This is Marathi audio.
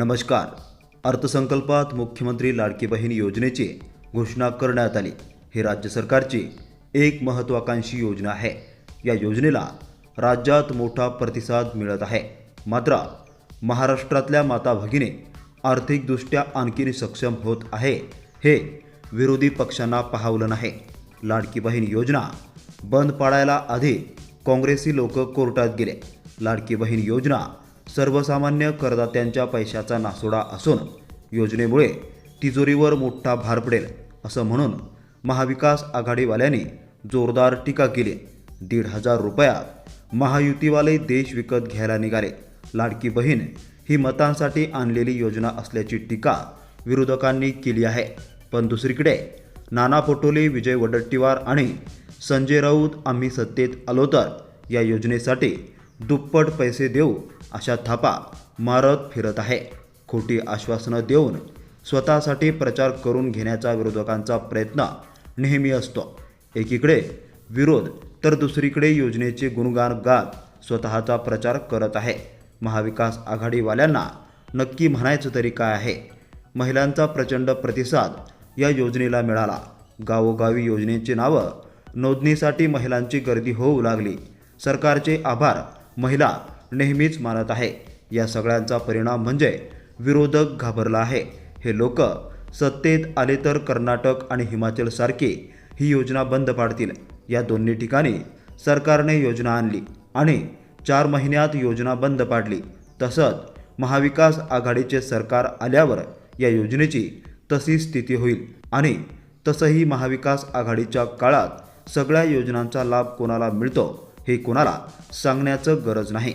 नमस्कार. अर्थसंकल्पात मुख्यमंत्री लाडकी बहीण योजनेची घोषणा करण्यात आली. ही राज्य सरकारची एक महत्त्वाकांक्षी योजना आहे. या योजनेला राज्यात मोठा प्रतिसाद मिळत आहे. मात्र महाराष्ट्रातल्या माता भगिनी आर्थिकदृष्ट्या आणखी सक्षम होत आहे हे विरोधी पक्षांना पाहावलं नाही. लाडकी बहीण योजना बंद पाडायला आधी काँग्रेसी लोक कोर्टात गेले. लाडकी बहीण योजना सर्वसामान्य करदात्यांच्या पैशाचा नासोडा असून योजनेमुळे तिजोरीवर मोठा भार पडेल असं म्हणून महाविकास आघाडीवाल्यांनी जोरदार टीका केली. दीड हजार रुपयात महायुतीवाले देश विकत घ्यायला निघाले. लाडकी बहीण ही मतांसाठी आणलेली योजना असल्याची टीका विरोधकांनी केली आहे. पण दुसरीकडे नाना पटोले विजय वडट्टीवार आणि संजय राऊत आम्ही सत्तेत आलो तर या योजनेसाठी दुप्पट पैसे देऊ अशा थापा मारत फिरत आहे. खोटी आश्वासनं देऊन स्वतःसाठी प्रचार करून घेण्याचा विरोधकांचा प्रयत्न नेहमी असतो. एकीकडे विरोध तर दुसरीकडे योजनेचे गुणगान गात स्वतःचा प्रचार करत आहे. महाविकास आघाडीवाल्यांना नक्की म्हणायचं तरी काय आहे? महिलांचा प्रचंड प्रतिसाद या योजनेला मिळाला. गावोगावी योजनेची नावं नोंदणीसाठी महिलांची गर्दी होऊ लागली. सरकारचे आभार महिला नेहमीच मानत आहे. या सगळ्यांचा परिणाम म्हणजे विरोधक घाबरला आहे. हे लोक सत्तेत आले तर कर्नाटक आणि हिमाचलसारखी ही योजना बंद पाडतील. या दोन्ही ठिकाणी सरकारने योजना आणली आणि चार महिन्यात योजना बंद पाडली. तसंच महाविकास आघाडीचे सरकार आल्यावर या योजनेची तशी स्थिती होईल आणि तसंही महाविकास आघाडीच्या काळात सगळ्या योजनांचा लाभ कोणाला मिळतो हे कोणाला सांगण्याचं गरज नाही.